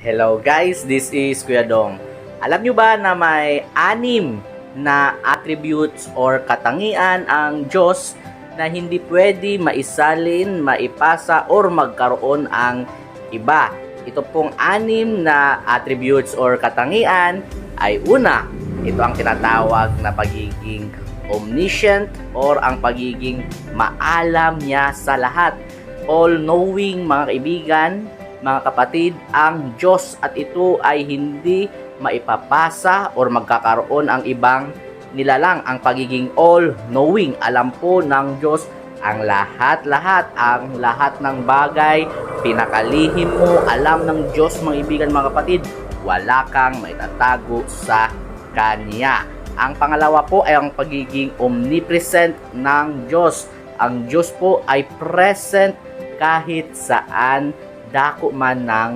Hello guys, this is Kuya Dong. Alam nyo ba na may anim na attributes or katangian ang Diyos na hindi pwede maisalin, maipasa, or magkaroon ang iba? Ito pong anim na attributes or katangian ay una, ito ang tinatawag na pagiging omniscient or ang pagiging maalam niya sa lahat. All-knowing mga kaibigan, mga kapatid, ang Diyos at ito ay hindi maipapasa or magkakaroon ang ibang nilalang ang pagiging all-knowing. Alam po ng Diyos ang lahat-lahat, ang lahat ng bagay, pinakalihim mo, alam ng Diyos mga ibigan mga kapatid, wala kang maitatago sa Kanya. Ang pangalawa po ay ang pagiging omnipresent ng Diyos. Ang Diyos po ay present kahit saan dako man ng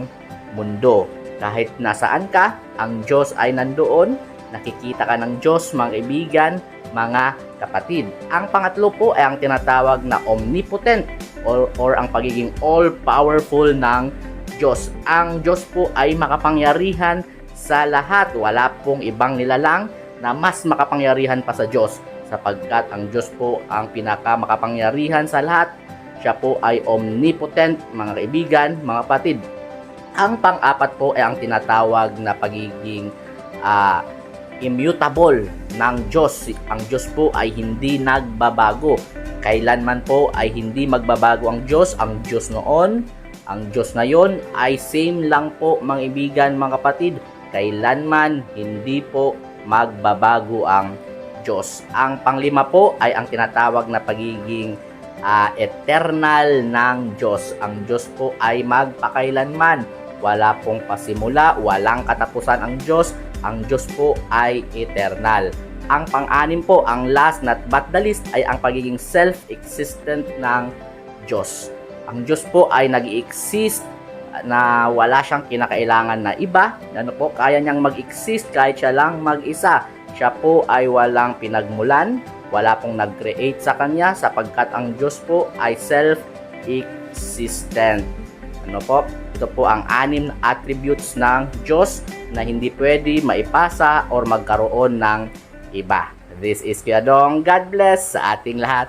mundo. Kahit nasaan ka, ang Diyos ay nandoon. Nakikita ka ng Diyos, mga kaibigan, mga kapatid. Ang pangatlo po ay ang tinatawag na omnipotent or, or ang pagiging all-powerful ng Diyos. Ang Diyos po ay makapangyarihan sa lahat. Wala pong ibang nilalang na mas makapangyarihan pa sa Diyos sapagkat ang Diyos po ang pinaka makapangyarihan sa lahat siya po ay omnipotent, mga kaibigan, mga kapatid. Ang pang-apat po ay ang tinatawag na pagiging ah, immutable ng Diyos. Ang Diyos po ay hindi nagbabago. Kailanman po ay hindi magbabago ang Diyos. Ang Diyos noon, ang Diyos ngayon ay same lang po mga ibigan, mga kapatid. Kailanman hindi po magbabago ang Diyos. Ang panglima po ay ang tinatawag na pagiging ah, eternal ng Diyos. Ang Diyos po ay magpakailanman. Wala pong pasimula, walang katapusan ang Diyos. Ang Diyos po ay eternal. Ang pang-anim po, ang last not but the least ay ang pagiging self-existent ng Diyos. Ang Diyos po ay nag-exist na wala siyang kinakailangan na iba. Ano po, kaya niyang mag-exist kahit siya lang mag-isa. Siya po ay walang pinagmulan, wala pong nag-create sa kanya sapagkat ang Diyos po ay self-existent. Ano po? Ito po ang anim attributes ng Diyos na hindi pwede maipasa or magkaroon ng iba. This is Kuya Dong. God bless sa ating lahat.